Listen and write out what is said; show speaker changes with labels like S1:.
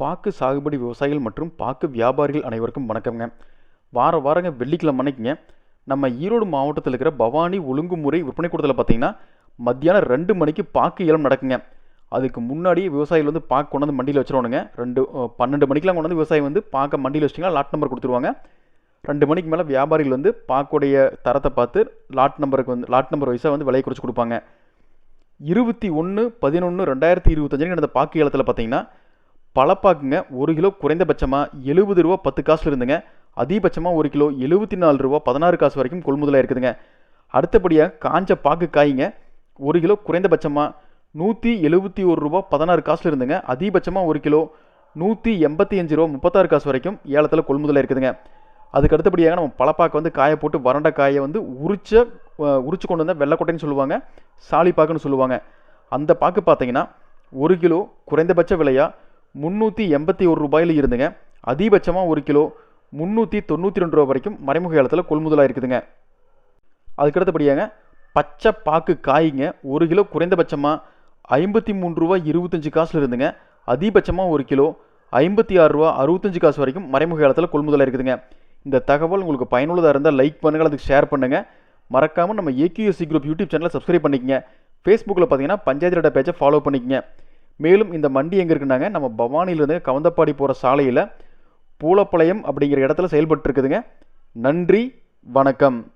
S1: பாக்கு சாகுபடி விவசாயிகள் மற்றும் பாக்கு வியாபாரிகள் அனைவருக்கும் வணக்கம்ங்க. வார வாரங்க வெள்ளிக்கிழமை அன்னைக்குங்க நம்ம ஈரோடு மாவட்டத்தில் இருக்கிற பவானி ஒழுங்குமுறை விற்பனை கூடத்தில் பார்த்தீங்கன்னா மத்தியானம் ரெண்டு மணிக்கு பாக்கு ஏலம் நடக்குங்க. அதுக்கு முன்னாடியே விவசாயிகள் வந்து பாக்கு கொண்டு வந்து மண்டியில் வச்சிருவானுங்க. ரெண்டு பன்னெண்டு மணிக்கெலாம் கொண்டு வந்து விவசாயி வந்து பாக்க மண்டியில் வச்சிட்டிங்கன்னா லாட் நம்பர் கொடுத்துருவாங்க. ரெண்டு மணிக்கு மேலே வியாபாரிகள் வந்து பாக்குடைய தரத்தை பார்த்து லாட் நம்பருக்கு வந்து லாட் நம்பர் வைஸாக வந்து விலையை குறைச்சி கொடுப்பாங்க. இருபத்தி ஒன்று பதினொன்று ரெண்டாயிரத்தி இருபத்தஞ்சு நடந்த பாக்கு ஏலத்தில் பார்த்தீங்கன்னா பழப்பாக்குங்க. ஒரு கிலோ குறைந்தபட்சமாக எழுபது ரூபா பத்து காசில் இருந்துங்க. அதிகபட்சமாக ஒரு கிலோ எழுபத்தி நாலு ரூபா பதினாறு காசு வரைக்கும் கொள்முதலாக இருக்குதுங்க. அடுத்தபடியாக காஞ்ச பாக்கு காய்ங்க. ஒரு கிலோ குறைந்தபட்சமாக நூற்றி எழுபத்தி ஒரு ரூபா பதினாறு காசில் இருந்துங்க. அதிகபட்சமாக ஒரு கிலோ நூற்றி எண்பத்தி அஞ்சு ரூபா முப்பத்தாறு காசு வரைக்கும் ஏலத்தில் கொள்முதலாக இருக்குதுங்க. அதுக்கு அடுத்தபடியாக நம்ம பழப்பாக்கு வந்து காய போட்டு வறண்ட காயை வந்து உரிச்ச உரிச்சு கொண்டு வந்தால் வெள்ளைக்கொட்டைன்னு சொல்லுவாங்க. சாலி பாக்குன்னு சொல்லுவாங்க. அந்த பாக்கு பார்த்தீங்கன்னா ஒரு கிலோ குறைந்தபட்ச விலையாக முந்நூற்றி எண்பத்தி ஒரு ரூபாயில் இருந்துங்க. அதிகபட்சமாக ஒரு கிலோ முந்நூற்றி தொண்ணூற்றி ரெண்டு ரூபா வரைக்கும் மறைமுக காலத்தில் கொள்முதலாக இருக்குதுங்க. அதுக்கடுத்தபடியாங்க பச்சை பாக்கு காய்ங்க ஒரு கிலோ குறைந்தபட்சமாக ஐம்பத்தி மூணு ரூபா இருபத்தஞ்சு காசில் இருந்துங்க. அதிகபட்சமாக ஒரு கிலோ ஐம்பத்தி ஆறு ரூபா அறுபத்தஞ்சு காசு வரைக்கும் மறைமுக காலத்தில் கொள்முதலாக இருக்குதுங்க. இந்த தகவல் உங்களுக்கு பயனுள்ளதாக இருந்தால் லைக் பண்ணுங்கள் அதுக்கு ஷேர் பண்ணுங்கள் மறக்காமல் நம்ம ஏகியூஎஸ்சி குரூப் யூடியூப் சேனலை சப்ஸ்கிரைப் பண்ணிக்கங்க. ஃபேஸ்புக்கில் பார்த்தீங்கன்னா பஞ்சாயத்து டேட்டா பேஜை ஃபாலோ பண்ணிக்கங்க. மேலும் இந்த மண்டி எங்கே இருக்குன்னாங்க? நம்ம பவானியிலிருந்து கவந்தப்பாடி போகிற சாலையில் பூலப்பாளையம் அப்படிங்கிற இடத்துல செயல்பட்டுருக்குதுங்க. நன்றி வணக்கம்.